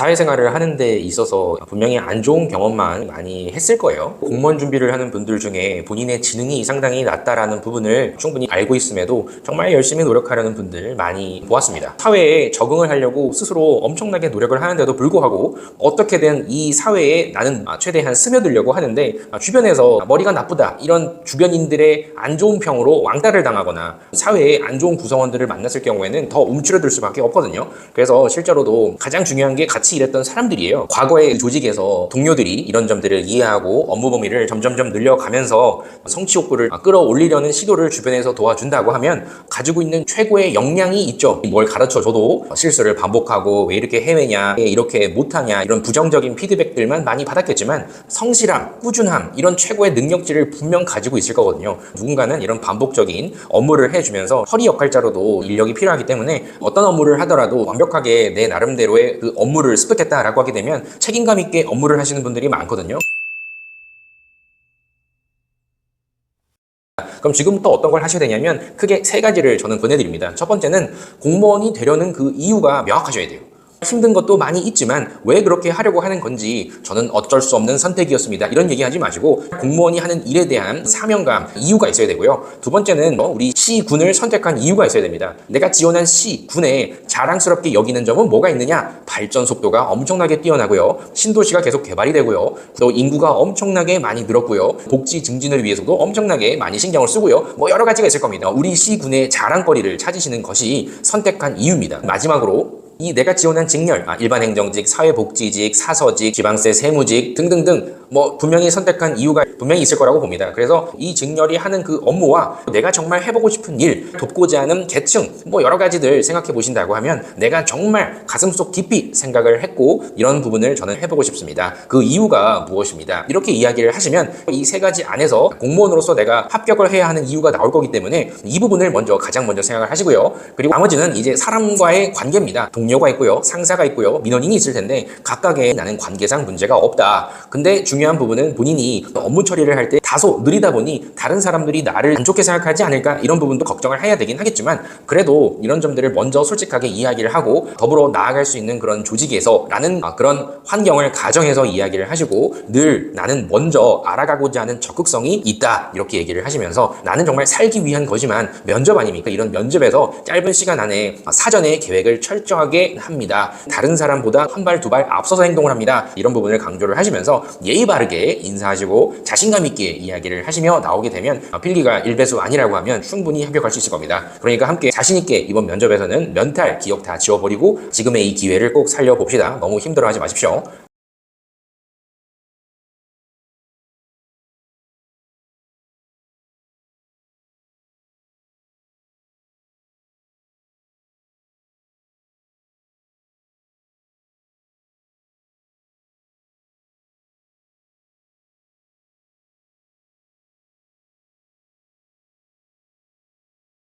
사회생활을 하는 데 있어서 분명히 안 좋은 경험만 많이 했을 거예요. 공무원 준비를 하는 분들 중에 본인의 지능이 상당히 낮다라는 부분을 충분히 알고 있음에도 정말 열심히 노력하려는 분들 많이 보았습니다. 사회에 적응을 하려고 스스로 엄청나게 노력을 하는데도 불구하고 어떻게든 이 사회에 나는 최대한 스며들려고 하는데 주변에서 머리가 나쁘다 이런 주변인들의 안 좋은 평으로 왕따를 당하거나 사회에 안 좋은 구성원들을 만났을 경우에는 더 움츠러들 수밖에 없거든요. 그래서 실제로도 가장 중요한 게 같이 일했던 사람들이에요. 과거의 조직에서 동료들이 이런 점들을 이해하고 업무 범위를 점점점 늘려가면서 성취 욕구를 끌어올리려는 시도를 주변에서 도와준다고 하면 가지고 있는 최고의 역량이 있죠. 뭘 가르쳐 줘도 실수를 반복하고 왜 이렇게 왜 이렇게 못하냐 이런 부정적인 피드백들만 많이 받았겠지만 성실함, 꾸준함 이런 최고의 능력치를 분명 가지고 있을 거거든요. 누군가는 이런 반복적인 업무를 해주면서 허리 역할자로도 인력이 필요하기 때문에 어떤 업무를 하더라도 완벽하게 내 나름대로의 그 업무를 습득했다라고 하게 되면 책임감 있게 업무를 하시는 분들이 많거든요. 그럼 지금부터 어떤 걸 하셔야 되냐면 크게 세 가지를 저는 보내드립니다. 첫 번째는 공무원이 되려는 그 이유가 명확하셔야 돼요. 힘든 것도 많이 있지만 왜 그렇게 하려고 하는 건지 저는 어쩔 수 없는 선택이었습니다. 이런 얘기 하지 마시고 공무원이 하는 일에 대한 사명감, 이유가 있어야 되고요. 두 번째는 뭐 우리 시군을 선택한 이유가 있어야 됩니다. 내가 지원한 시군에 자랑스럽게 여기는 점은 뭐가 있느냐? 발전 속도가 엄청나게 뛰어나고요. 신도시가 계속 개발이 되고요. 또 인구가 엄청나게 많이 늘었고요. 복지 증진을 위해서도 엄청나게 많이 신경을 쓰고요. 뭐 여러 가지가 있을 겁니다. 우리 시군의 자랑거리를 찾으시는 것이 선택한 이유입니다. 마지막으로 이 내가 지원한 직렬, 아, 일반 행정직, 사회복지직, 사서직, 지방세 세무직 등등등 뭐 분명히 선택한 이유가 분명히 있을 거라고 봅니다. 그래서 이 직렬이 하는 그 업무와 내가 정말 해보고 싶은 일, 돕고자 하는 계층, 뭐 여러 가지들 생각해 보신다고 하면 내가 정말 가슴속 깊이 생각을 했고 이런 부분을 저는 해보고 싶습니다. 그 이유가 무엇입니다. 이렇게 이야기를 하시면 이 세 가지 안에서 공무원으로서 내가 합격을 해야 하는 이유가 나올 거기 때문에 이 부분을 먼저 가장 먼저 생각을 하시고요. 그리고 나머지는 이제 사람과의 관계입니다. 동료가 있고요, 상사가 있고요, 민원인이 있을 텐데 각각의 나는 관계상 문제가 없다. 근데 중 요한 부분은 본인이 업무 처리를 할 때 다소 느리다 보니 다른 사람들이 나를 안 좋게 생각하지 않을까 이런 부분도 걱정을 해야 되긴 하겠지만 그래도 이런 점들을 먼저 솔직하게 이야기를 하고 더불어 나아갈 수 있는 그런 조직에서 라는 아, 그런 환경을 가정해서 이야기를 하시고 늘 나는 먼저 알아가고자 하는 적극성이 있다 이렇게 얘기를 하시면서 나는 정말 살기 위한 거지만 면접 아닙니까? 이런 면접에서 짧은 시간 안에 사전에 계획을 철저하게 합니다. 다른 사람보다 한 발 두 발 앞서서 행동을 합니다. 이런 부분을 강조를 하시면서 예의 바르게 인사하시고 자신감 있게 이야기를 하시며 나오게 되면 필기가 일배수 아니라고 하면 충분히 합격할 수 있을 겁니다. 그러니까 함께 자신 있게 이번 면접에서는 면탈 기억 다 지워버리고 지금의 이 기회를 꼭 살려봅시다. 너무 힘들어하지 마십시오.